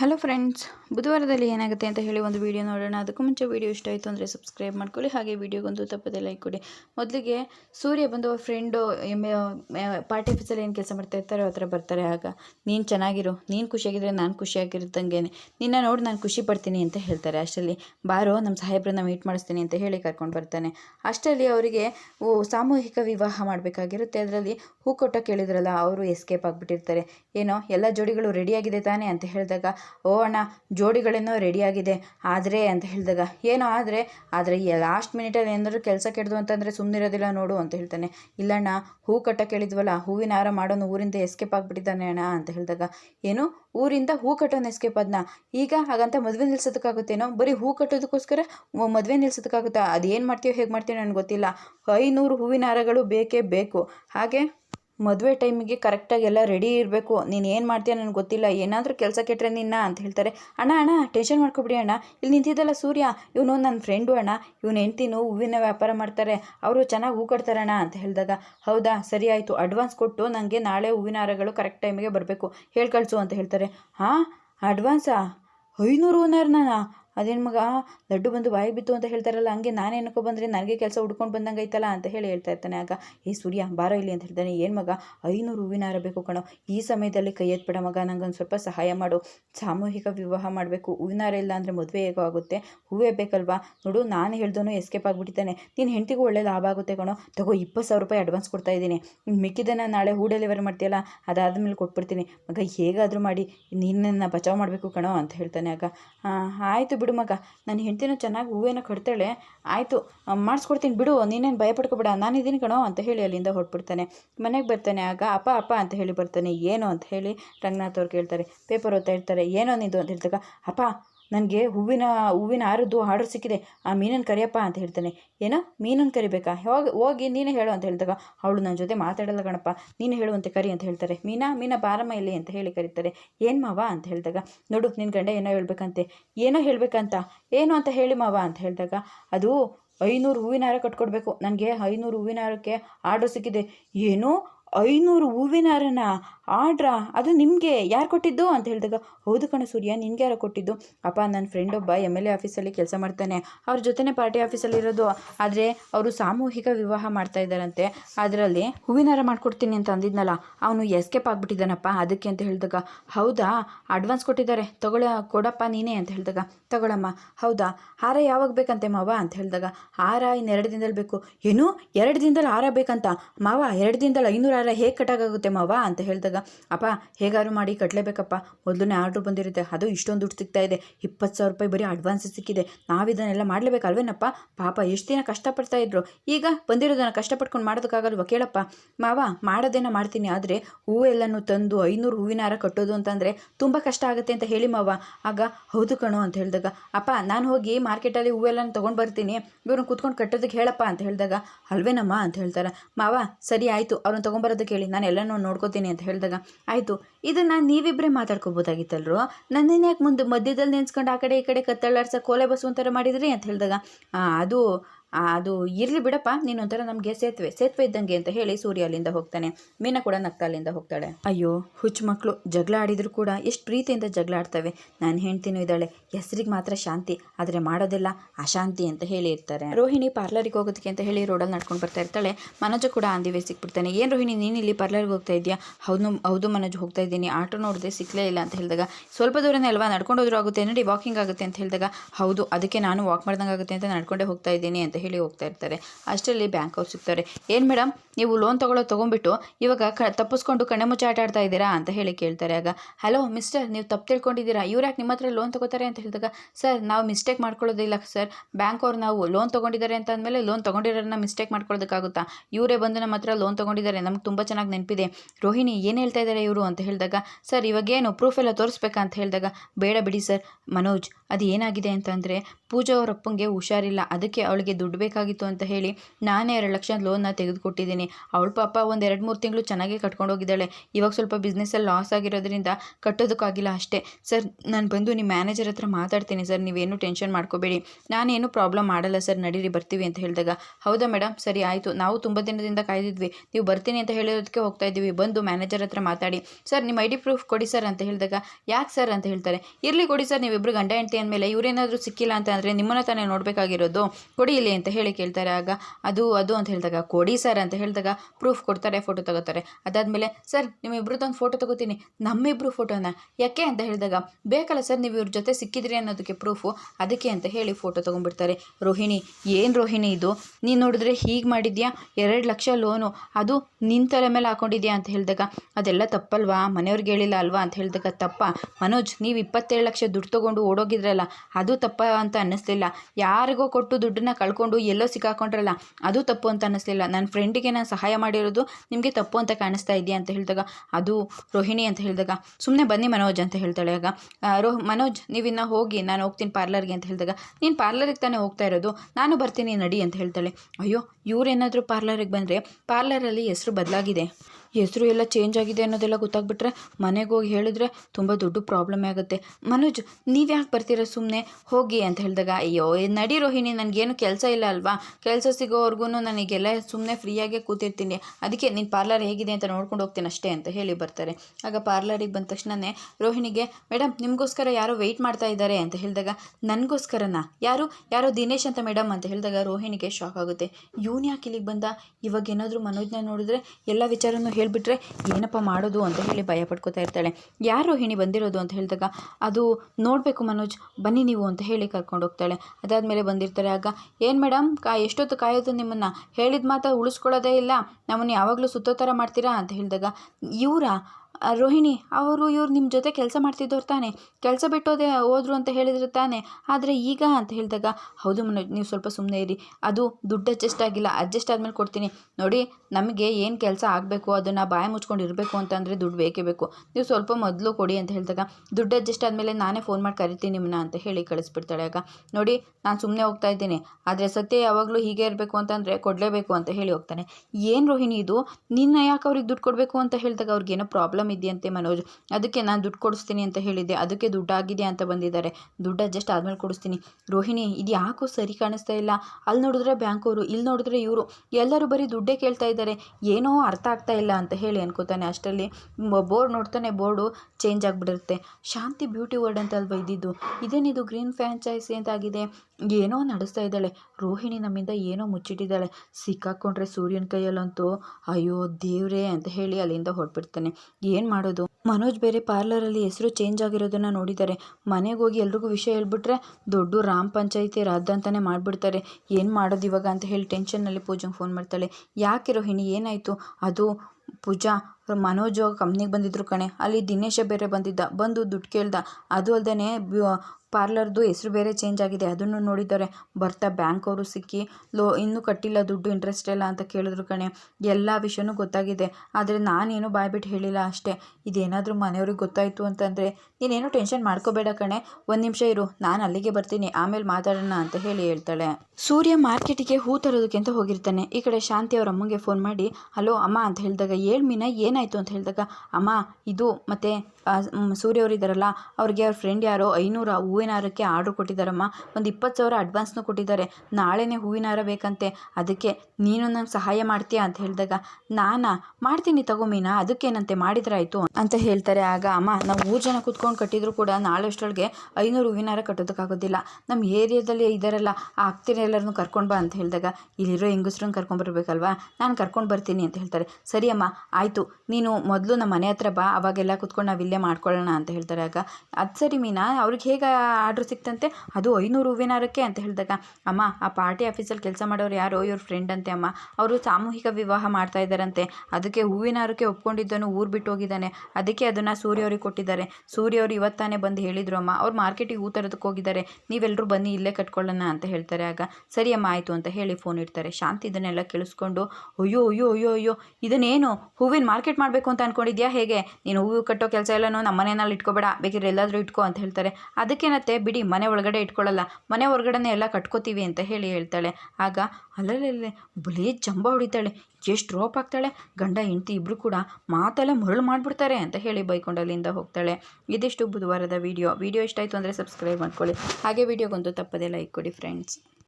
Hello friends ಬುಧವಾರದಲ್ಲಿ ಏನಾಗುತ್ತೆ ಅಂತ ಹೇಳಿ ಒಂದು ವಿಡಿಯೋ ನೋಡೋಣ. ಅದಕ್ಕೂ ಮುಂಚೆ ವಿಡಿಯೋ ಇಷ್ಟ ಆಯಿತು ಅಂದರೆ ಸಬ್ಸ್ಕ್ರೈಬ್ ಮಾಡ್ಕೊಳ್ಳಿ. ಹಾಗೆ ವಿಡಿಯೋಗೊಂದು ತಪ್ಪದೆ ಲೈಕ್ ಕೊಡಿ. ಮೊದಲಿಗೆ ಸೂರ್ಯ ಬಂದು ಅವ್ರ ಫ್ರೆಂಡು ಪಾರ್ಟಿ ಆಫೀಸಲ್ಲಿ ಏನು ಕೆಲಸ ಮಾಡ್ತಾ ಇರ್ತಾರೆ ಆ ಥರ ಬರ್ತಾರೆ. ಆಗ, ನೀನು ಚೆನ್ನಾಗಿರು. ನೀನು ಖುಷಿಯಾಗಿದ್ರೆ ನಾನು ಖುಷಿಯಾಗಿರ್ತಂಗೆ ನಿನ್ನ ನೋಡಿ ನಾನು ಖುಷಿ ಪಡ್ತೀನಿ ಅಂತ ಹೇಳ್ತಾರೆ. ಅಷ್ಟರಲ್ಲಿ, ಬಾರೋ ನಮ್ಮ ಸಾಹೇಬ್ರನ್ನ ಮೀಟ್ ಮಾಡಿಸ್ತೀನಿ ಅಂತ ಹೇಳಿ ಕರ್ಕೊಂಡು ಬರ್ತಾನೆ. ಅಷ್ಟರಲ್ಲಿ ಅವರಿಗೆ ಸಾಮೂಹಿಕ ವಿವಾಹ ಮಾಡಬೇಕಾಗಿರುತ್ತೆ. ಅದರಲ್ಲಿ ಹೂ ಕೊಟ್ಟ ಕೇಳಿದ್ರಲ್ಲ, ಅವರು ಎಸ್ಕೇಪ್ ಆಗಿಬಿಟ್ಟಿರ್ತಾರೆ. ಏನೋ, ಎಲ್ಲ ಜೋಡಿಗಳು ರೆಡಿಯಾಗಿದೆ ತಾನೇ ಅಂತ ಹೇಳಿದಾಗ ಓ ಅಣ್ಣ ಜೋಡಿಗಳೇನೋ ರೆಡಿಯಾಗಿದೆ ಆದರೆ ಅಂತ ಹೇಳಿದಾಗ, ಏನೋ ಆದರೆ? ಆದರೆ ಲಾಸ್ಟ್ ಮಿನಿಟಲ್ಲಿ ಏನಾದರೂ ಕೆಲಸ ಕೆಡ್ದು ಅಂತಂದರೆ ಸುಮ್ಮನಿರೋದಿಲ್ಲ ನೋಡು ಅಂತ ಹೇಳ್ತಾನೆ. ಇಲ್ಲಣ್ಣ ಹೂ ಕಟ್ಟ ಹೇಳಿದ್ವಲ್ಲ ಹೂವಿನ ಹಾರ ಮಾಡೋನು ಊರಿಂದ ಎಸ್ಕೇಪ್ ಆಗಿಬಿಟ್ಟಿದ್ದಾನೆ ಅಣ್ಣ ಅಂತ ಹೇಳಿದಾಗ, ಏನು? ಊರಿಂದ ಹೂ ಕಟ್ಟೋನು ಎಸ್ಕೇಪ್ ಅದನ್ನ ಈಗ ಹಾಗಂತ ಮದುವೆ ನಿಲ್ಸೋದಕ್ಕಾಗುತ್ತೇನೋ? ಬರೀ ಹೂ ಕಟ್ಟೋದಕ್ಕೋಸ್ಕರ ಮದುವೆ ನಿಲ್ಸೋದಕ್ಕಾಗುತ್ತಾ? ಅದೇನು ಮಾಡ್ತೀಯೋ ಹೇಗೆ ಮಾಡ್ತೀಯೋ ನನಗೆ ಗೊತ್ತಿಲ್ಲ. ಐನೂರು ಹೂವಿನ ಹಾರಗಳು ಬೇಕೇ ಬೇಕು. ಹಾಗೆ ಮದುವೆ ಟೈಮಿಗೆ ಕರೆಕ್ಟಾಗಿ ಎಲ್ಲ ರೆಡಿ ಇರಬೇಕು. ನೀನು ಏನು ಮಾಡ್ತೀಯ ನನಗೆ ಗೊತ್ತಿಲ್ಲ. ಏನಾದರೂ ಕೆಲಸ ಕೆಟ್ಟರೆ ನಿನ್ನ ಅಂತ ಹೇಳ್ತಾರೆ. ಅಣ್ಣ ಅಣ್ಣ ಟೆನ್ಷನ್ ಮಾಡ್ಕೊಬಿಡಿ ಅಣ್ಣ. ಇಲ್ಲಿ ನಿಂತಿದ್ದಲ್ಲ ಸೂರ್ಯ. ಇವನು ನನ್ನ ಫ್ರೆಂಡು ಅಣ್ಣ. ಇವನು ಹೆಂಡ್ತಿನು ಹೂವಿನ ವ್ಯಾಪಾರ ಮಾಡ್ತಾರೆ. ಅವರು ಚೆನ್ನಾಗಿ ಹೂ ಕಟ್ತಾರಣ್ಣ ಅಂತ ಹೇಳಿದಾಗ, ಹೌದಾ? ಸರಿ ಆಯಿತು. ಅಡ್ವಾನ್ಸ್ ಕೊಟ್ಟು ನನಗೆ ನಾಳೆ ಹೂವಿನ ಹಾರಗಳು ಕರೆಕ್ಟ್ ಟೈಮಿಗೆ ಬರಬೇಕು. ಹೇಳಿ ಕಳಿಸು ಅಂತ ಹೇಳ್ತಾರೆ. ಹಾಂ? ಅಡ್ವಾನ್ಸಾ ಐನೂರು ಹೂವಿನ ಅದೇನು ಮಗ ಲಡ್ಡು ಬಂದು ಬಾಯಿಗೆ ಬಿತ್ತು ಅಂತ ಹೇಳ್ತಾರಲ್ಲ, ಹಂಗೆ ನಾನೇನಕ್ಕೋ ಬಂದರೆ ನನಗೆ ಕೆಲಸ ಹುಡ್ಕೊಂಡು ಬಂದಂಗೆ ಐತಲ್ಲ ಅಂತ ಹೇಳಿ ಹೇಳ್ತಾ ಇರ್ತಾನೆ. ಆಗ, ಏ ಸೂರ್ಯ, ಬಾರೋ ಇಲ್ಲಿ ಅಂತ ಹೇಳ್ತಾನೆ. ಏನು ಮಗ, ಐನೂರು ಹೂವಿನ ಹಾರ ಬೇಕು ಕಣೋ. ಈ ಸಮಯದಲ್ಲಿ ಕೈ ಎತ್ಬೇಡ ಮಗ ನಂಗೊಂದು ಸ್ವಲ್ಪ ಸಹಾಯ ಮಾಡು. ಸಾಮೂಹಿಕ ವಿವಾಹ ಮಾಡಬೇಕು. ಹೂವಿನ ಹಾರ ಇಲ್ಲ ಅಂದರೆ ಮದುವೆ ಹೇಗೋ ಆಗುತ್ತೆ. ಹೂವೇ ಬೇಕಲ್ವಾ? ನೋಡು, ನಾನು ಹೇಳ್ದೋನು ಎಸ್ಕೇಪ್ ಆಗಿಬಿಟ್ಟಿದ್ದಾನೆ. ನಿನ್ನ ಹೆಂಡತಿಗೂ ಒಳ್ಳೆ ಲಾಭ ಆಗುತ್ತೆ ಕಣೋ. ತಗೋ, ಇಪ್ಪತ್ತು ಸಾವಿರ ರೂಪಾಯಿ ಅಡ್ವಾನ್ಸ್ ಕೊಡ್ತಾ ಇದ್ದೀನಿ. ಮಿಕ್ಕಿದ್ದನ್ನು ನಾಳೆ ಹೂ ಡೆಲಿವರಿ ಮಾಡ್ತೀಯಲ್ಲ, ಅದಾದಮೇಲೆ ಕೊಟ್ಬಿಡ್ತೀನಿ. ಮಗ, ಹೇಗಾದರೂ ಮಾಡಿ ನಿನ್ನನ್ನು ಬಚಾವ್ ಮಾಡಬೇಕು ಕಣೋ ಅಂತ ಹೇಳ್ತಾನೆ. ಆಗ ಆಯಿತು ಬಿಡು. ಮಗ. ನನ್ನ ಹೆಂಡ್ತಿನೂ ಚೆನ್ನಾಗಿ ಹೂವೇನೋ ಕಟ್ತಾಳೆ. ಆಯಿತು ಮಾಡಿಸ್ಕೊಡ್ತೀನಿ ಬಿಡು. ನೀನೇನು ಭಯ ಪಡ್ಕೊಬೇಡ ನಾನಿದ್ದೀನಿ ಕಣೋ ಅಂತ ಹೇಳಿ ಅಲ್ಲಿಂದ ಹೊರಟ್ಬಿಡ್ತಾನೆ. ಮನೆಗೆ ಬರ್ತಾನೆ ಆಗ, ಅಪ್ಪ ಅಪ್ಪ ಅಂತ ಹೇಳಿ ಬರ್ತಾನೆ. ಏನು? ಅಂತ ಹೇಳಿ ರಂಗನಾಥ್ ಅವ್ರು ಕೇಳ್ತಾರೆ. ಪೇಪರ್ ಓದ್ತಾ ಇರ್ತಾರೆ. ಏನೋ ನಿಂದು ಅಂತ ಹೇಳಿದಾಗ, ಅಪ್ಪ ನನಗೆ ಹೂವಿನ ಹೂವಿನ ಹಾರದ್ದು ಆರ್ಡರ್ ಸಿಕ್ಕಿದೆ. ಆ ಮೀನನ್ನು ಕರಿಯಪ್ಪ ಅಂತ ಹೇಳ್ತಾನೆ. ಏನೋ ಮೀನನ್ನು ಕರಿಬೇಕಾ? ಹೋಗಿ ಹೋಗಿ ನೀನೇ ಹೇಳು ಅಂತ ಹೇಳಿದಾಗ ಅವಳು ನನ್ನ ಜೊತೆ ಮಾತಾಡಲ್ಲ ಗಣಪ್ಪ ನೀನು ಹೇಳುವಂತೆ ಕರಿ ಅಂತ ಹೇಳ್ತಾರೆ. ಮೀನಾ ಮೀನಾ ಬಾರಮ್ಮ ಇಲ್ಲಿ ಅಂತ ಹೇಳಿ ಕರೀತಾರೆ. ಏನು ಮಾವ ಅಂತ ಹೇಳಿದಾಗ, ನೋಡು ನಿನ್ನ ಗಂಡ ಏನೋ ಹೇಳ್ಬೇಕಂತೆ. ಏನೋ ಹೇಳಬೇಕಂತ? ಏನು ಅಂತ ಹೇಳಿ ಮಾವ ಅಂತ ಹೇಳಿದಾಗ, ಅದು ಐನೂರು ಹೂವಿನ ಹಾರ ಕಟ್ಕೊಡ್ಬೇಕು. ನನಗೆ ಐನೂರು ಹೂವಿನ ಹಾರಕ್ಕೆ ಆರ್ಡ್ರ್ ಸಿಕ್ಕಿದೆ. ಏನು ಐನೂರು ಹೂವಿನ ಹಾರನ ಆರ್ಡ್ರಾ, ಅದು ನಿಮಗೆ ಯಾರು ಕೊಟ್ಟಿದ್ದು? ಅಂತ ಹೇಳಿದಾಗ, ಹೌದು ಕಣ ಸೂರ್ಯ, ನಿನ್ಗೆ ಯಾರೋ ಕೊಟ್ಟಿದ್ದು. ಅಪ್ಪ ನನ್ನ ಫ್ರೆಂಡ್ ಒಬ್ಬ ಎಂ ಎಲ್ ಎ ಆಫೀಸಲ್ಲಿ ಕೆಲಸ ಮಾಡ್ತಾನೆ. ಅವ್ರ ಜೊತೆನೇ ಪಾರ್ಟಿ ಆಫೀಸಲ್ಲಿರೋದು ಆದರೆ ಅವರು ಸಾಮೂಹಿಕ ವಿವಾಹ ಮಾಡ್ತಾ ಇದ್ದಾರಂತೆ. ಅದರಲ್ಲಿ ಹೂವಿನ ಹಾರ ಮಾಡ್ಕೊಡ್ತೀನಿ ಅಂತ ಅಂದಿದ್ನಲ್ಲ, ಅವನು ಎಸ್ಕೇಪ್ ಆಗಿಬಿಟ್ಟಿದ್ದಾನಪ್ಪ. ಅದಕ್ಕೆ ಅಂತ ಹೇಳಿದಾಗ, ಹೌದಾ? ಅಡ್ವಾನ್ಸ್ ಕೊಟ್ಟಿದ್ದಾರೆ. ತಗೊಳ, ಕೊಡಪ್ಪ ನೀನೇ ಅಂತ ಹೇಳಿದಾಗ, ತಗೊಳಮ್ಮ, ಹೌದಾ? ಹಾರ ಯಾವಾಗ ಬೇಕಂತೆ ಮಾವ? ಅಂತ ಹೇಳಿದಾಗ, ಹಾರ ಇನ್ನೆರಡು ದಿನದಲ್ಲಿ ಬೇಕು. ಏನು? ಎರಡು ದಿನದಲ್ಲಿ ಹಾರ ಬೇಕಂತ? ಮಾವ, ಎರಡು ದಿನದಲ್ಲಿ ಐನೂರು ಹಾರ ಹೇಗೆ ಕಟ್ಟಾಗುತ್ತೆ ಮಾವ ಅಂತ ಹೇಳಿದಾಗ, ಅಪ್ಪ, ಹೇಗಾದ್ರು ಮಾಡಿ ಕಟ್ಟಲೇಬೇಕಪ್ಪ ಮೊದಲನೇ ಆರ್ಡ್ರ್ ಬಂದಿರುತ್ತೆ. ಅದು ಇಷ್ಟೊಂದು ದುಡ್ಡು ಸಿಗ್ತಾ ಇದೆ. ಇಪ್ಪತ್ತು ಸಾವಿರ ರೂಪಾಯಿ ಬರೀ ಅಡ್ವಾನ್ಸ್ ಸಿಕ್ಕಿದೆ. ನಾವಿದನ್ನೆಲ್ಲ ಮಾಡಲೇಬೇಕಲ್ವೇನಪ್ಪ ಪಾಪ ಎಷ್ಟು ದಿನ ಕಷ್ಟಪಡ್ತಾ ಇದ್ರು. ಈಗ ಬಂದಿರೋದನ್ನು ಕಷ್ಟಪಟ್ಕೊಂಡು ಮಾಡೋದಕ್ಕಾಗಲ್ವ? ಕೇಳಪ್ಪ. ಮಾವ, ಮಾಡೋದೇನೋ ಮಾಡ್ತೀನಿ. ಆದರೆ ಹೂವೆಲ್ಲನೂ ತಂದು ಐನೂರು ಹೂವಿನ ಹಾರ ಕಟ್ಟೋದು ಅಂತಂದರೆ ತುಂಬ ಕಷ್ಟ ಆಗುತ್ತೆ ಅಂತ ಹೇಳಿ ಮಾವ. ಆಗ, ಹೌದು ಕಣೋ ಅಂತ ಹೇಳಿದಾಗ, ಅಪ್ಪ, ನಾನು ಹೋಗಿ ಮಾರ್ಕೆಟಲ್ಲಿ ಹೂವೆಲ್ಲ ತೊಗೊಂಡು ಬರ್ತೀನಿ. ಇವ್ರನ್ನ ಕೂತ್ಕೊಂಡು ಕಟ್ಟೋದಕ್ಕೆ ಹೇಳಪ್ಪ ಅಂತ ಹೇಳಿದಾಗ, ಅಲ್ವೇನಮ್ಮ ಅಂತ ಹೇಳ್ತಾರೆ. ಮಾವ, ಸರಿ, ಆಯಿತು. ಅವ್ರನ್ನ ತೊಗೊಂಬರೋದಕ್ಕೆ ಕೇಳಿ ನಾನು ಎಲ್ಲನೂ ನೋಡ್ಕೋತೀನಿ ಅಂತ ಹೇಳಿದಾಗ ಆಯಿತು ಇದನ್ನು ನೀವಿಬ್ಬರೇ ಮಾತಾಡ್ಕೋಬೋದಾಗಿತ್ತಲ್ರು? ನನ್ನನ್ನು ಯಾಕೆ ಮುಂದೆ ಮಧ್ಯದಲ್ಲಿ ನೆನ್ಸ್ಕೊಂಡು ಆ ಕಡೆ ಈ ಕಡೆ ಕತ್ತಳ್ಳಾಡ್ಸ ಕೋಲೆ ಬಸ್ಸು ಒಂಥರ ಮಾಡಿದ್ರಿ? ಅಂತ ಹೇಳಿದಾಗ "ಆ, ಅದು ಅದು ಇರಲಿ ಬಿಡಪ್ಪ ನೀನು ಒಂಥರ ನಮಗೆ ಸೇತುವೆ ಸೇತುವೆ ಇದ್ದಂಗೆ ಅಂತ ಹೇಳಿ ಸೂರ್ಯ ಅಲ್ಲಿಂದ ಹೋಗ್ತಾನೆ. ಮೀನಾ ಕೂಡ ನಗ್ತಾ ಅಲ್ಲಿಂದ ಹೋಗ್ತಾಳೆ. ಅಯ್ಯೋ, ಹುಚ್ಚು ಮಕ್ಕಳು ಜಗಳ ಆಡಿದ್ರು ಕೂಡ ಎಷ್ಟು ಪ್ರೀತಿಯಿಂದ ಜಗಳ ಆಡ್ತವೆ ನಾನು ಹೆಂಡ್ತಿನೂ ಇದ್ದಾಳೆ, ಹೆಸರಿಗೆ ಮಾತ್ರ ಶಾಂತಿ, ಆದರೆ ಮಾಡೋದೆಲ್ಲ ಅಶಾಂತಿ ಅಂತ ಹೇಳಿ ಇರ್ತಾರೆ. ರೋಹಿಣಿ ಪಾರ್ಲರಿಗೆ ಹೋಗೋದಕ್ಕೆ ಅಂತ ಹೇಳಿ ರೋಡಲ್ಲಿ ನಡ್ಕೊಂಡು ಬರ್ತಾ ಇರ್ತಾಳೆ. ಮನೋಜ ಕೂಡ ಆಂದಿವೆ ಸಿಕ್ಬಿಡ್ತಾನೆ ಏನು ರೋಹಿಣಿ, ನೀನು ಇಲ್ಲಿ ಪಾರ್ಲರ್ಗೆ ಹೋಗ್ತಾ ಇದೆಯಾ? ಹೌದು ಹೌದು ಮನೋಜ್, ಹೋಗ್ತಾ ಇದ್ದೀನಿ. ಆಟೋ ನೋಡಿದೆ ಸಿಕ್ಕಲೇ ಇಲ್ಲ ಅಂತ ಹೇಳಿದಾಗ, ಸ್ವಲ್ಪ ದೂರನೇ ಅಲ್ವಾ, ನಡ್ಕೊಂಡು ಹೋದ್ರೂ ಆಗುತ್ತೆ, ನೋಡಿ ವಾಕಿಂಗ್ ಆಗುತ್ತೆ ಅಂತ ಹೇಳಿದಾಗ, ಹೌದು, ಅದಕ್ಕೆ ನಾನು ವಾಕ್ ಮಾಡ್ದಂಗೆ ಆಗುತ್ತೆ ಅಂತ ನಡ್ಕೊಂಡೇ ಹೋಗ್ತಾ ಇದ್ದೀನಿ ಅಂತ ಹೇಳಿ ಹೋಗ್ತಾ ಇರ್ತಾರೆ. ಅಷ್ಟರಲ್ಲಿ ಬ್ಯಾಂಕ್ ಅವ್ರು ಸಿಗ್ತಾರೆ. ಏನು ಮೇಡಮ್ ನೀವು ಲೋನ್ ತೊಗೊಳ್ಳೋ ತೊಗೊಂಡ್ಬಿಟ್ಟು ಇವಾಗ ಕ ತಪ್ಪಿಸ್ಕೊಂಡು ಕಣ್ಣೆ ಆಟ ಆಡ್ತಾ ಇದ್ದೀರಾ ಅಂತ ಹೇಳಿ ಕೇಳ್ತಾರೆ ಆಗ. ಹಲೋ ಮಿಸ್ಟರ್ ನೀವು ತಪ್ಪು ತಿಳ್ಕೊಂಡಿದ್ದೀರಾ? ಇವ್ರು ಯಾಕೆ ನಿಮ್ಮ ಹತ್ರ ಲೋನ್ ತೊಗೋತಾರೆ ಅಂತ ಹೇಳಿದಾಗ ಸರ್ ನಾವು ಮಿಸ್ಟೇಕ್ ಮಾಡ್ಕೊಳ್ಳೋದಿಲ್ಲ ಸರ್ ಬ್ಯಾಂಕ್ ಅವ್ರು ನಾವು ಲೋನ್ ತೊಗೊಂಡಿದ್ದಾರೆ ಅಂತ ಅಂದಮೇಲೆ ಲೋನ್ ತೊಗೊಂಡಿರೋರನ್ನ ಮಿಸ್ಟೇಕ್ ಮಾಡ್ಕೊಳ್ಳೋದಕ್ಕಾಗುತ್ತಾ? ಇವರೇ ಬಂದು ನಮ್ಮ ಹತ್ರ ಲೋನ್ ತೊಗೊಂಡಿದ್ದಾರೆ. ನಮ್ಗೆ ತುಂಬ ಚೆನ್ನಾಗಿ ನೆನಪಿದೆ. ರೋಹಿಣಿ ಏನು ಹೇಳ್ತಾ ಇದ್ದಾರೆ ಇವರು? ಅಂತ ಹೇಳಿದಾಗ ಸರ್ ಇವಾಗೇನು ಪ್ರೂಫ್ ಎಲ್ಲ ತೋರಿಸ್ಬೇಕಾ? ಅಂತ ಹೇಳಿದಾಗ, ಬೇಡ ಬಿಡಿ ಸರ್ ಮನೋಜ್, ಅದು ಏನಾಗಿದೆ ಅಂತಂದರೆ ಪೂಜಾ ಅವ್ರ ಅಪ್ಪಂಗೆ ಹುಷಾರಿಲ್ಲ. ಅದಕ್ಕೆ ಅವಳಿಗೆ ದುಡ್ಡು ಬೇಕಾಗಿತ್ತು ಅಂತ ಹೇಳಿ ನಾನೇ ಎರಡು ಲಕ್ಷ ಲೋನ್ನ ತೆಗೆದುಕೊಟ್ಟಿದ್ದೀನಿ. ಅವಳ ಪಾಪ ಒಂದು ಎರಡು ಮೂರು ತಿಂಗಳು ಚೆನ್ನಾಗೇ ಕಟ್ಕೊಂಡು ಹೋಗಿದ್ದಾಳೆ. ಇವಾಗ ಸ್ವಲ್ಪ ಬಿಸ್ನೆಸ್ಸಲ್ಲಿ ಲಾಸ್ ಆಗಿರೋದ್ರಿಂದ ಕಟ್ಟೋದಕ್ಕಾಗಿಲ್ಲ ಅಷ್ಟೇ. ಸರ್, ನಾನು ಬಂದು ನಿಮ್ಮ ಮ್ಯಾನೇಜರ್ ಹತ್ರ ಮಾತಾಡ್ತೀನಿ ಸರ್, ನೀವೇನು ಟೆನ್ಷನ್ ಮಾಡ್ಕೋಬೇಡಿ. ನಾನೇನು ಪ್ರಾಬ್ಲಮ್ ಮಾಡಲ್ಲ ಸರ್, ನಡೀರಿ, ಬರ್ತೀವಿ ಅಂತ ಹೇಳಿದಾಗ. ಹೌದಾ ಮೇಡಮ್ ಸರಿ, ಆಯಿತು. ನಾವು ತುಂಬ ದಿನದಿಂದ ಕಾಯ್ದಿದ್ವಿ. ನೀವು ಬರ್ತೀನಿ ಅಂತ ಹೇಳಿರೋದಕ್ಕೆ ಹೋಗ್ತಾ ಇದ್ದೀವಿ. ಬಂದು ಮ್ಯಾನೇಜರ್ ಹತ್ರ ಮಾತಾಡಿ. ಸರ್ ನಿಮ್ಮ ಐ ಪ್ರೂಫ್ ಕೊಡಿ ಸರ್ ಅಂತ ಹೇಳಿದಾಗ. ಯಾಕೆ ಸರ್ ಅಂತ ಹೇಳ್ತಾರೆ. ಇರಲಿ ಕೊಡಿ ಸರ್ ನೀವಿಬ್ಬರು ಗಂಡ ಹೆಂಡತಿ ಅಂದಮೇಲೆ ಇವರೇನಾದರೂ ಸಿಕ್ಕಿಲ್ಲ ಅಂತ ಅಂದರೆ ನಿಮ್ಮನ್ನ ತಾನೇ ನೋಡಬೇಕಾಗಿರೋದು. ಕೊಡಿ ಇಲ್ಲಿ ಅಂತ ಹೇಳಿ ಕೇಳ್ತಾರೆ. ಆಗ ಅದು ಅದು ಅಂತ ಹೇಳಿದಾಗ, ಕೊಡಿ ಸರ್ ಅಂತ ಹೇಳಿದಾಗ ಪ್ರೂಫ್ ಕೊಡ್ತಾರೆ ಫೋಟೋ ತಗೋತಾರೆ. ಅದಾದಮೇಲೆ, ಸರ್, ನಿಮ್ಮಿಬ್ರದ್ದೊಂದು ಫೋಟೋ ತಗೋತೀನಿ. ನಮ್ಮಿಬ್ಬರು ಫೋಟೋನ ಯಾಕೆ ಅಂತ ಹೇಳಿದಾಗ, ಬೇಕಲ್ಲ ಸರ್, ನೀವು ಇವ್ರ ಜೊತೆ ಸಿಕ್ಕಿದ್ರಿ ಅನ್ನೋದಕ್ಕೆ ಪ್ರೂಫು ಅದಕ್ಕೆ ಅಂತ ಹೇಳಿ ಫೋಟೋ ತೊಗೊಂಡ್ಬಿಡ್ತಾರೆ. ರೋಹಿಣಿ, ಏನು ರೋಹಿಣಿ ಇದು? ನೀನು ನೋಡಿದ್ರೆ ಹೀಗೆ ಮಾಡಿದ್ಯಾ? ಎರಡು ಲಕ್ಷ ಲೋನು ಅದು ನಿನ್ನ ತಲೆ ಮೇಲೆ ಹಾಕೊಂಡಿದ್ಯಾ? ಅಂತ ಹೇಳಿದಾಗ, ಅದೆಲ್ಲ ತಪ್ಪಲ್ವಾ? ಮನೆಯವ್ರಿಗೆ ಹೇಳಿಲ್ಲ ಅಲ್ವಾ? ಅಂತ ಹೇಳಿದಾಗ, ತಪ್ಪ. ಮನೋಜ್, ನೀವು ಇಪ್ಪತ್ತೇಳು ಲಕ್ಷ ದುಡ್ಡು ತೊಗೊಂಡು ಓಡೋಗಿದ್ರಲ್ಲ, ಅದು ತಪ್ಪ ಅಂತ ಅನ್ನಿಸ್ಲಿಲ್ಲ. ಯಾರಿಗೋ ಕೊಟ್ಟು ದುಡ್ಡನ್ನ ಕಳ್ಕೊಂಡು ಎಲ್ಲೋ ಸಿಕ್ಕಾಕೊಂಡ್ರಲ್ಲ, ಅದು ತಪ್ಪು ಅಂತ ಅನ್ನಿಸ್ಲಿಲ್ಲ. ನನ್ನ ಫ್ರೆಂಡಿಗೆ ನಾನು ಸಹಾಯ ಮಾಡಿರೋದು ನಿಮಗೆ ತಪ್ಪು ಅಂತ ಕಾಣಿಸ್ತಾ ಇದೆಯಾ ಅಂತ ಹೇಳಿದಾಗ, ಅದು ರೋಹಿಣಿ ಅಂತ ಹೇಳಿದಾಗ ಸುಮ್ಮನೆ ಬನ್ನಿ ಮನೋಜ್ ಅಂತ ಹೇಳ್ತಾಳೆ. ಆಗ ರೋಹ್ ಮನೋಜ್, ನೀವಿನ್ನ ಹೋಗಿ, ನಾನು ಹೋಗ್ತೀನಿ ಪಾರ್ಲರ್ಗೆ ಅಂತ ಹೇಳಿದಾಗ, ನೀನು ಪಾರ್ಲರಿಗೆ ತಾನೇ ಹೋಗ್ತಾ ಇರೋದು, ನಾನು ಬರ್ತೀನಿ ನಡಿ ಅಂತ ಹೇಳ್ತಾಳೆ. ಅಯ್ಯೋ, ಇವ್ರೇನಾದರೂ ಪಾರ್ಲರಿಗೆ ಬಂದರೆ ಪಾರ್ಲರಲ್ಲಿ ಹೆಸರು ಬದಲಾಗಿದೆ. ಹೆಸರು ಎಲ್ಲ ಚೇಂಜ್ ಆಗಿದೆ ಅನ್ನೋದೆಲ್ಲ ಗೊತ್ತಾಗ್ಬಿಟ್ರೆ ಮನೆಗೆ ಹೋಗಿ ಹೇಳಿದ್ರೆ ತುಂಬ ದೊಡ್ಡ ಪ್ರಾಬ್ಲಮ್ ಆಗುತ್ತೆ. ಮನೋಜ್, ನೀವು ಯಾಕೆ ಬರ್ತೀರಾ ಸುಮ್ಮನೆ ಹೋಗಿ ಅಂತ ಹೇಳಿದಾಗ, ಅಯ್ಯೋ ನಡಿ ರೋಹಿಣಿ, ನನಗೇನು ಕೆಲಸ ಇಲ್ಲ ಅಲ್ವಾ? ಕೆಲಸ ಸಿಗೋವರೆಗೂ ನನಗೆಲ್ಲ ಸುಮ್ಮನೆ ಫ್ರೀಯಾಗೆ ಕೂತಿರ್ತೀನಿ. ಅದಕ್ಕೆ ನಿನ್ನ ಪಾರ್ಲರ್ ಹೇಗಿದೆ ಅಂತ ನೋಡ್ಕೊಂಡು ಹೋಗ್ತೀನಿ ಅಷ್ಟೇ, ಅಂತ ಹೇಳಿ ಬರ್ತಾರೆ. ಆಗ ಪಾರ್ಲರಿಗೆ ಬಂದ ತಕ್ಷಣವೇ ರೋಹಿಣಿಗೆ ಮೇಡಮ್ ನಿಮಗೋಸ್ಕರ ಯಾರೋ ವೆಯ್ಟ್ ಮಾಡ್ತಾ ಇದ್ದಾರೆ, ಅಂತ ಹೇಳಿದಾಗ, ನನಗೋಸ್ಕರನಾ? ಯಾರು? ಯಾರೋ ದಿನೇಶ್ ಅಂತ ಮೇಡಮ್ ಅಂತ ಹೇಳಿದಾಗ ರೋಹಿಣಿಗೆ ಶಾಕ್ ಆಗುತ್ತೆ. ಇವನು ಯಾಕೆ ಇಲ್ಲಿಗೆ ಬಂದ? ಇವಾಗ ಏನಾದರೂ ಮನೋಜ್ನ ನೋಡಿದ್ರೆ ಎಲ್ಲ ವಿಚಾರನೂ ಹೇಳಿಬಿಟ್ರೆ ಏನಪ್ಪ ಮಾಡೋದು ಅಂತ ಹೇಳಿ ಭಯ ಪಡ್ಕೋತಾ ಇರ್ತಾಳೆ. ಯಾರು ರೋಹಿಣಿ ಬಂದಿರೋದು ಅಂತ ಹೇಳಿದಾಗ, ಅದು ನೋಡಬೇಕು ಮನೋಜ್, ಬನ್ನಿ ನೀವು ಅಂತ ಹೇಳಿ ಕರ್ಕೊಂಡು ಹೋಗ್ತಾಳೆ. ಅದಾದಮೇಲೆ ಬಂದಿರ್ತಾರೆ, ಆಗ ಏನು ಮೇಡಮ್ ಕಾ, ಎಷ್ಟೊತ್ತು ಕಾಯೋದು ನಿಮ್ಮನ್ನು? ಹೇಳಿದ ಮಾತಾ ಉಳಿಸ್ಕೊಳ್ಳೋದೇ ಇಲ್ಲ. ನಮ್ಮನ್ನು ಯಾವಾಗಲೂ ಸುತ್ತೋ ಥರ ಮಾಡ್ತೀರಾ? ಅಂತ ಹೇಳಿದಾಗ, ಇವರಾ? ರೋಹಿಣಿ, ಅವರು ಇವ್ರು ನಿಮ್ಮ ಜೊತೆ ಕೆಲಸ ಮಾಡ್ತಿದ್ದವ್ರು ತಾನೆ. ಕೆಲಸ ಬಿಟ್ಟೋದೆ ಹೋದ್ರು ಅಂತ ಹೇಳಿದ್ರು ತಾನೆ. ಆದರೆ ಈಗ ಅಂತ ಹೇಳಿದಾಗ, ಹೌದು ಮನೋಜ್, ನೀವು ಸ್ವಲ್ಪ ಸುಮ್ಮನೆ ಇರಿ. ಅದು ದುಡ್ಡು ಅಡ್ಜಸ್ಟ್ ಆಗಿಲ್ಲ. ಅಡ್ಜಸ್ಟ್ ಆದಮೇಲೆ ಕೊಡ್ತೀನಿ. ನೋಡಿ, ನಮಗೆ ಏನು ಕೆಲಸ ಆಗಬೇಕು, ಅದನ್ನು ಬಾಯಿ ಮುಚ್ಕೊಂಡು ಇರಬೇಕು ಅಂತಂದರೆ ದುಡ್ಡು ಬೇಕೇ ಬೇಕು. ನೀವು ಸ್ವಲ್ಪ ಮೊದಲು ಕೊಡಿ ಅಂತ ಹೇಳಿದಾಗ, ದುಡ್ಡು ಅಡ್ಜಸ್ಟ್ ಆದಮೇಲೆ ನಾನೇ ಫೋನ್ ಮಾಡಿ ಕರಿತೀನಿ ನಿಮ್ಮನ್ನ ಅಂತ ಹೇಳಿ ಕಳಿಸ್ಬಿಡ್ತಾಳೆ ಆಗ. ನೋಡಿ, ನಾನು ಸುಮ್ಮನೆ ಹೋಗ್ತಾ ಇದ್ದೀನಿ. ಆದರೆ ಸತ್ಯ ಯಾವಾಗಲೂ ಹೀಗೆ ಇರಬೇಕು ಅಂತಂದರೆ ಕೊಡಲೇಬೇಕು ಅಂತ ಹೇಳಿ ಹೋಗ್ತಾನೆ. ಏನು ರೋಹಿಣಿ ಇದು? ನಿನ್ನ ಯಾಕೆ ಅವ್ರಿಗೆ ದುಡ್ಡು ಕೊಡಬೇಕು ಅಂತ ಹೇಳಿದಾಗ ಅವ್ರಿಗೆ ಏನೋ ಪ್ರಾಬ್ಲಮ್ ಇದೆಯಂತೆ ಮನೋಜ್? ಅದಕ್ಕೆ ನಾನು ದುಡ್ಡು ಕೊಡಿಸ್ತೀನಿ ಅಂತ ಹೇಳಿದ್ದೆ. ಅದಕ್ಕೆ ದುಡ್ಡಾಗಿದೆ ಅಂತ ಬಂದಿದ್ದಾರೆ. ದುಡ್ಡು ಅಡ್ಜಸ್ಟ್ ಆದಮೇಲೆ ಕೊಡಿಸ್ತೀನಿ. ರೋಹಿಣಿ, ಇದು ಯಾಕೋ ಸರಿ ಕಾಣಿಸ್ತಾ ಇಲ್ಲ? ಅಲ್ಲಿ ನೋಡಿದ್ರೆ ಬ್ಯಾಂಕ್ ಅವರು ಇಲ್ಲಿ ನೋಡಿದ್ರೆ ಇವರು. ಎಲ್ಲರೂ ಬರೀ ದುಡ್ಡೇ ಕೇಳ್ತಾ ಇದ್ದಾರೆ. ಏನೋ ಅರ್ಥ ಆಗ್ತಾ ಇಲ್ಲ ಅಂತ ಹೇಳಿ ಅನ್ಕೋತಾನೆ ಅಷ್ಟರಲ್ಲಿ. ಬೋರ್ಡ್ ನೋಡ್ತಾನೆ, ಬೋರ್ಡು ಚೇಂಜ್ ಆಗಿಬಿಡುತ್ತೆ. ಶಾಂತಿ ಬ್ಯೂಟಿ ವರ್ಡ್ ಅಂತ ಅಲ್ವಾ ಇದ್ದಿದ್ದು ಇದೇನಿದು ಗ್ರೀನ್ ಫ್ರ್ಯಾಂಚೈಸಿ ಅಂತ ಆಗಿದೆ ಏನೋ ನಡೆಸ್ತಾ ಇದ್ದಾಳೆ. ರೋಹಿಣಿ ನಮ್ಮಿಂದ ಏನೋ ಮುಚ್ಚಿಟ್ಟಿದ್ದಾಳೆ. ಸಿಕ್ಕಾಕೊಂಡ್ರೆ ಸೂರ್ಯನ ಕೈಯಲ್ಲಂತೂ ಅಯ್ಯೋ ದೇವ್ರೇ ಅಂತ ಹೇಳಿ ಅಲ್ಲಿಂದ ಹೊರಟ್ಬಿಡ್ತಾನೆ. ಮಾಡೋದು? ಮನೋಜ್ ಬೇರೆ ಪಾರ್ಲರಲ್ಲಿ ಹೆಸರು ಚೇಂಜ್ ಆಗಿರೋದನ್ನ ನೋಡಿದ್ದಾರೆ ಮನೆಗೆ ಹೋಗಿ ಎಲ್ರಿಗೂ ವಿಷಯ ಹೇಳ್ಬಿಟ್ರೆ ದೊಡ್ಡ ರಾಮ್ ಪಂಚಾಯಿತಿ ರಾದ ಅಂತಾನೆ ಮಾಡ್ಬಿಡ್ತಾರೆ. ಏನ್ ಮಾಡೋದು ಇವಾಗ ಅಂತ ಹೇಳಿ ಟೆನ್ಷನ್ ಟೆನ್ಷನ್ನಲ್ಲಿ ಪೂಜಂಗೆ ಫೋನ್ ಮಾಡ್ತಾಳೆ. ಯಾಕೆ ರೋಹಿಣಿ, ಏನಾಯಿತು? ಅದು ಪೂಜಾ ಮನೋಜ್ ಕಂಪ್ನಿಗೆ ಬಂದಿದ್ರು ಕಣೆ. ಅಲ್ಲಿ ದಿನೇಶ ಬೇರೆ ಬಂದಿದ್ದ. ಬಂದು ದುಡ್ಡು ಕೇಳ್ದ. ಅದು ಅಲ್ಲದೆ ಪಾರ್ಲರ್ದು ಹೆಸರು ಬೇರೆ ಚೇಂಜ್ ಆಗಿದೆ. ಅದನ್ನು ನೋಡಿದ್ದಾರೆ. ಬರ್ತಾ ಬ್ಯಾಂಕ್ ಅವರು ಸಿಕ್ಕಿ, ಲೋ, ಇನ್ನೂ ಕಟ್ಟಿಲ್ಲ ದುಡ್ಡು ಇಂಟ್ರೆಸ್ಟ್ ಇಲ್ಲ ಅಂತ ಕೇಳಿದ್ರು ಕಣೆ. ಎಲ್ಲ ವಿಷಯನೂ ಗೊತ್ತಾಗಿದೆ. ಆದರೆ ನಾನೇನು ಬಾಯ್ಬಿಟ್ಟು ಹೇಳಿಲ್ಲ ಅಷ್ಟೇ. ಇದೇನಾದರೂ ಮನೆಯವ್ರಿಗೆ ಗೊತ್ತಾಯಿತು ಅಂತಂದರೆ, ನೀನೇನು ಟೆನ್ಷನ್ ಮಾಡ್ಕೋಬೇಡ ಕಣೆ. ಒಂದು ನಿಮಿಷ ಇರು. ನಾನು ಅಲ್ಲಿಗೆ ಬರ್ತೀನಿ. ಆಮೇಲೆ ಮಾತಾಡೋಣ ಅಂತ ಹೇಳಿ ಹೇಳ್ತಾಳೆ. ಸೂರ್ಯ ಮಾರ್ಕೆಟಿಗೆ ಹೂ ತರೋದಕ್ಕೆ ಅಂತ ಹೋಗಿರ್ತಾನೆ. ಈ ಕಡೆ ಶಾಂತಿ ಅವ್ರ ಅಮ್ಮಂಗೆ ಫೋನ್ ಮಾಡಿ, ಹಲೋ, ಅಮ್ಮ, ಅಂತ ಹೇಳಿದಾಗ, ಏಳು ಮೀನಾ ಏನಾಯಿತು ಅಂತ ಹೇಳಿದಾಗ ಅಮ್ಮ ಇದು ಮತ್ತು ಸೂರ್ಯ ಅವರು ಇದ್ದಾರಲ್ಲ ಅವ್ರಿಗೆ ಅವ್ರ ಫ್ರೆಂಡ್ ಯಾರೋ ಐನೂರು ಹೂವಿನ ಹಾರಕ್ಕೆ ಆರ್ಡ್ರ್ ಕೊಟ್ಟಿದ್ದಾರಮ್ಮ ಒಂದು ಇಪ್ಪತ್ತು ಸಾವಿರ ಅಡ್ವಾನ್ಸ್ನು ಕೊಟ್ಟಿದ್ದಾರೆ ನಾಳೆನೇ ಹೂವಿನ ಹಾರ ಬೇಕಂತೆ. ಅದಕ್ಕೆ ನೀನು ನಂಗೆ ಸಹಾಯ ಮಾಡ್ತೀಯಾ ಅಂತ ಹೇಳಿದಾಗ, ನಾನಾ? ಮಾಡ್ತೀನಿ ತಗೋ ಮೀನಾ, ಅದಕ್ಕೇನಂತೆ ಮಾಡಿದ್ರಾಯ್ತು ಅಂತ ಹೇಳ್ತಾರೆ. ಆಗ ಅಮ್ಮ, ನಾವು ಮೂರು ಜನ ಕೂತ್ಕೊಂಡು ಕಟ್ಟಿದ್ರು ಕೂಡ ನಾಳೆ ಅಷ್ಟರೊಳಗೆ ಐನೂರು ಹೂವಿನ ಹಾರ ಕಟ್ಟೋದಕ್ಕಾಗೋದಿಲ್ಲ ನಮ್ಮ ಏರಿಯಾದಲ್ಲಿ ಇದ್ದಾರಲ್ಲ ಆ ಅಕ್ತಿರ ಎಲ್ಲರನ್ನೂ ಕರ್ಕೊಂಡು ಬಾ ಅಂತ ಹೇಳಿದಾಗ, ಇಲ್ಲಿರೋ ಹೆಂಗಸ್ರನ್ನ ಕರ್ಕೊಂಬರ್ಬೇಕಲ್ವಾ ನಾನು ಕರ್ಕೊಂಡು ಬರ್ತೀನಿ ಅಂತ ಹೇಳ್ತಾರೆ. ಸರಿ ಅಮ್ಮ, ಆಯಿತು. ನೀನು ಮೊದಲು ನಮ್ಮ ಮನೆ ಹತ್ರ ಬಾ, ಅವಾಗೆಲ್ಲ ಕೂತ್ಕೊಂಡು ನಾವು ಇಲ್ಲೇ ಮಾಡ್ಕೊಳ್ಳೋಣ ಅಂತ ಹೇಳ್ತಾರೆ. ಆಗ ಅದು ಸರಿ ಮೀನಾ, ಅವ್ರಿಗೆ ಹೇಗೆ ಆರ್ಡ್ರ್ ಸಿಕ್ತಂತೆ? ಅದು ಐನೂರು ಹೂವಿನ ಹಾರಕ್ಕೆ ಅಂತ ಹೇಳಿದಾಗ, ಅಮ್ಮ, ಆ ಪಾರ್ಟಿ ಆಫೀಸಲ್ಲಿ ಕೆಲಸ ಮಾಡೋರು ಯಾರೋ ಇವ್ರ ಫ್ರೆಂಡ್ ಅಂತೆ ಅಮ್ಮ. ಅವರು ಸಾಮೂಹಿಕ ವಿವಾಹ ಮಾಡ್ತಾ ಇದ್ದಾರಂತೆ. ಅದಕ್ಕೆ ಹೂವಿನ ಹಾರಕ್ಕೆ ಒಪ್ಕೊಂಡಿದ್ದನು, ಊರು ಬಿಟ್ಟು ಹೋಗಿದ್ದಾನೆ. ಅದಕ್ಕೆ ಅದನ್ನು ಸೂರ್ಯ ಅವ್ರಿಗೆ ಕೊಟ್ಟಿದ್ದಾರೆ. ಸೂರ್ಯ ಅವರು ಇವತ್ತಾನೆ ಬಂದು ಹೇಳಿದ್ರು, ಅಮ್ಮ, ಅವ್ರು ಮಾರ್ಕೆಟಿಗೆ ಹೂ ತರೋದಕ್ಕೆ ಹೋಗಿದ್ದಾರೆ. ನೀವೆಲ್ಲರೂ ಬನ್ನಿ, ಇಲ್ಲೇ ಕಟ್ಕೊಳ್ಳೋಣ ಅಂತ ಹೇಳ್ತಾರೆ. ಆಗ, ಸರಿ ಅಮ್ಮ, ಆಯಿತು ಅಂತ ಹೇಳಿ ಫೋನ್ ಇಡ್ತಾರೆ. ಶಾಂತಿ ಇದನ್ನೆಲ್ಲ ಕೇಳಿಸ್ಕೊಂಡು, ಅಯ್ಯೋ ಅಯ್ಯೋ ಅಯ್ಯೋ ಅಯ್ಯೋ, ಇದನ್ನೇನು? ಹೂವಿನ ಮಾರ್ಕೆಟ್ ಮಾಡಬೇಕು ಅಂತ ಅಂದ್ಕೊಂಡಿದ್ಯಾ ಹೇಗೆ? ನೀನು ಹೂವು ಕಟ್ಟೋ ಕೆಲಸ ಎಲ್ಲ ಎಲ್ಲನೂ ನಮ್ಮ ಮನೆಯಲ್ಲಿ ಇಟ್ಕೋಬೇಡ, ಬೇಕಿದ್ರೆ ಎಲ್ಲಾದರೂ ಇಟ್ಕೋ ಅಂತ ಹೇಳ್ತಾರೆ. ಅದಕ್ಕೇನತ್ತೆ, ಬಿಡಿ, ಮನೆ ಒಳಗಡೆ ಇಟ್ಕೊಳ್ಳಲ್ಲ. ಮನೆ ಹೊರಗಡೆನೇ ಎಲ್ಲ ಕಟ್ಕೋತೀವಿ ಅಂತ ಹೇಳಿ ಹೇಳ್ತಾಳೆ. ಆಗ ಅಲ್ಲಲ್ಲೇ ಬಲೇ ಜಂಬ ಹೊಡಿತಾಳೆ. ಎಷ್ಟು ರೋಪ್ ಆಗ್ತಾಳೆ ಗಂಡ, ಹೆಂಡ್ತಿ ಇಬ್ಬರು ಕೂಡ ಮಾತೆಲ್ಲ ಮರಳು ಮಾಡಿಬಿಡ್ತಾರೆ ಅಂತ ಹೇಳಿ ಬೈಕೊಂಡು ಅಲ್ಲಿಂದ ಹೋಗ್ತಾಳೆ. ಇದಿಷ್ಟು ಬುಧವಾರದ ವಿಡಿಯೋ. ವಿಡಿಯೋ ಇಷ್ಟ ಆಯಿತು ಅಂದರೆ ಸಬ್ಸ್ಕ್ರೈಬ್ ಮಾಡ್ಕೊಳ್ಳಿ. ಹಾಗೆ ವಿಡಿಯೋಗೊಂದು ತಪ್ಪದೆ ಲೈಕ್ ಕೊಡಿ ಫ್ರೆಂಡ್ಸ್